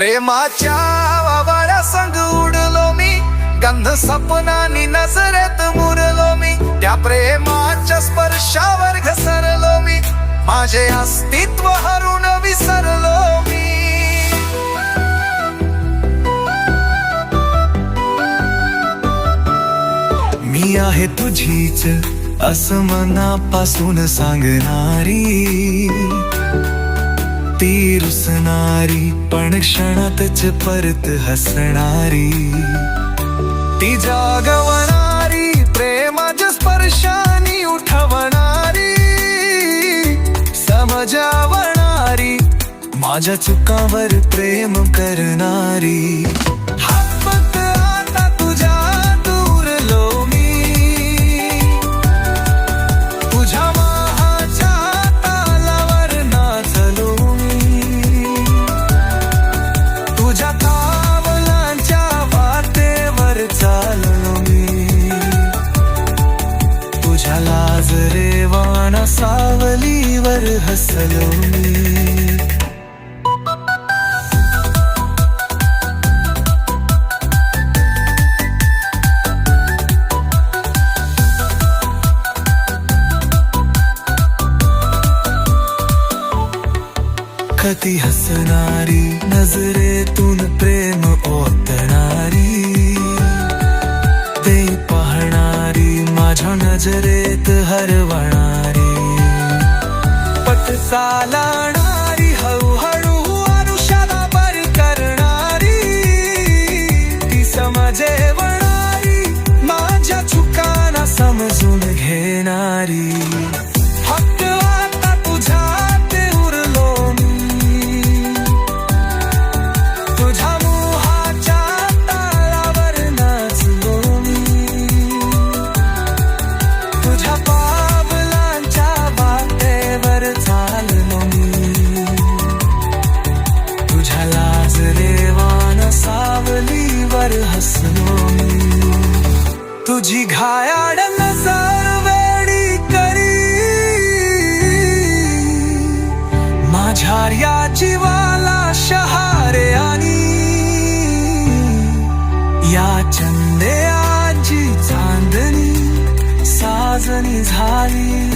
प्रेमाच्या वावाळ्या संग उडलो मी. गंध सपनानी नजरेत मुरलो मी. त्या प्रेमाच्या स्पर्शावर घसरलो मी. माझे अस्तित्व हरून विसरलो मी. मी आहे तुझीच असं मनापासून सांगणारी. ती रुसणारी पण क्षणातच परत हसणारी. ती जागवणारी प्रेमाच्या स्पर्शानी उठवणारी. समजावणारी माझ्या चुकावर प्रेम करणारी. तुझ्या वाणा सावलीवर हसलो मी कधी हसणारी नजर नजरेत हरवणारी. पट हळूहळू आयुष्याला बर करणारी. ती समजेवणारी माझ्या चुकाना समजून घेणारी. वर हसलो मी। तुझी घायाड नजर वेडी करी। माझ्या या जीवाला शहारे आणि या चंदे आजी चांदणी साजणी झाली।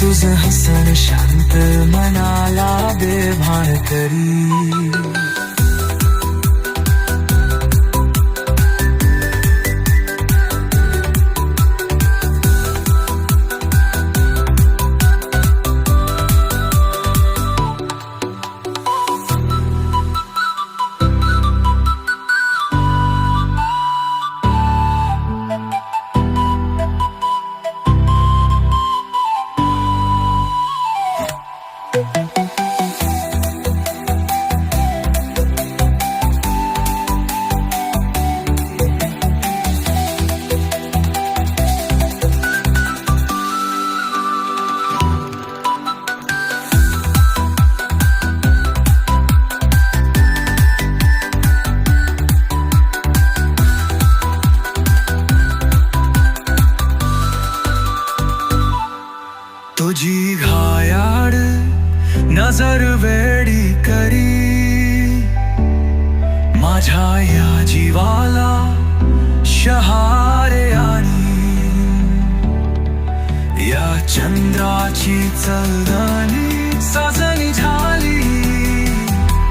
तुझ हसन शांत मनाला बेभान करी। तुझी घायाड नजर वेडी करी. माझ्या या जीवाला शहारे आणि. या चंद्राची चलदानी साज